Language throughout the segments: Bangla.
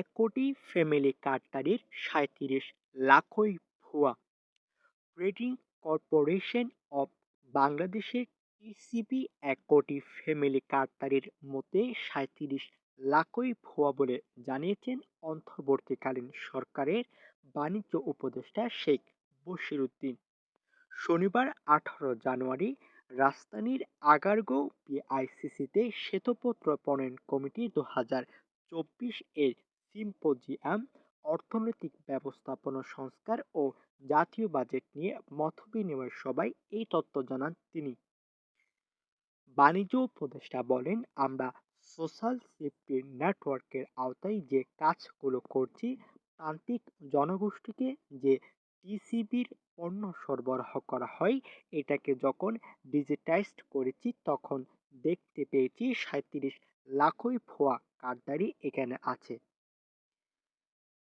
এক কোটি ফ্যামিলি কার্ডধারীর সাঁত্রিশ লাখই ভুয়া। ট্রেডিং কর্পোরেশন অব বাংলাদেশের টিসিবি এক কোটি ফ্যামিলি কার্ডধারীর মধ্যে সাঁত্রিশ লাখই ভুয়া বলে জানিয়েছেন অন্তর্বর্তীকালীন সরকারের বাণিজ্য উপদেষ্টা শেখ বশিরউদ্দিন শনিবার আঠারো জানুয়ারি রাজধানীর আগারগাঁও পিআইসিসিতে শ্বেতপত্র প্রণয়ন কমিটি দু হাজার চব্বিশ এর সিম্পোজিয়াম, অর্থনৈতিক ব্যবস্থাপনা সংস্কার ও জাতীয় বাজেট নিয়ে মতবিনিময় সভায় এই তথ্য জানান তিনি। বাণিজ্য উপদেষ্টা বলেন, আমরা সোশ্যাল সেফটি নেটওয়ার্কের আওতায় যে কাজগুলো করছি প্রান্তিক জনগোষ্ঠীকে যে টিসিবির পণ্য সরবরাহ করা হয়, এটাকে যখন ডিজিটাইজড করেছি, তখন দেখতে পেয়েছি সাঁত্রিশ লাখই ভুয়া কার্ডধারী এখানে আছে।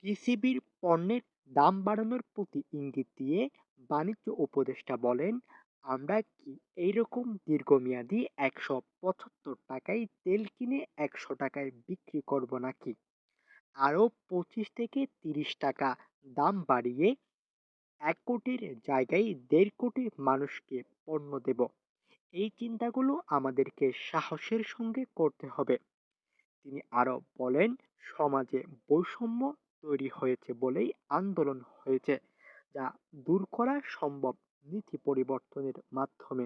টিসিবির পণ্যের দাম বাড়ানোর প্রতি ইঙ্গিত দিয়ে বাণিজ্য উপদেষ্টা বলেন, আমরা কি এইরকম দীর্ঘমেয়াদী একশো পঁচাত্তর টাকায় তেল কিনে একশো টাকায় বিক্রি করব নাকি? আরও পঁচিশ থেকে তিরিশ টাকা দাম বাড়িয়ে এক কোটির জায়গায় দেড় কোটি মানুষকে পণ্য দেব। এই চিন্তাগুলো আমাদেরকে সাহসের সঙ্গে করতে হবে। তিনি আরও বলেন, সমাজে বৈষম্য তৈরি হয়েছে বলেই আন্দোলন হয়েছে যা দূর করা সম্ভব নীতি পরিবর্তনের মাধ্যমে।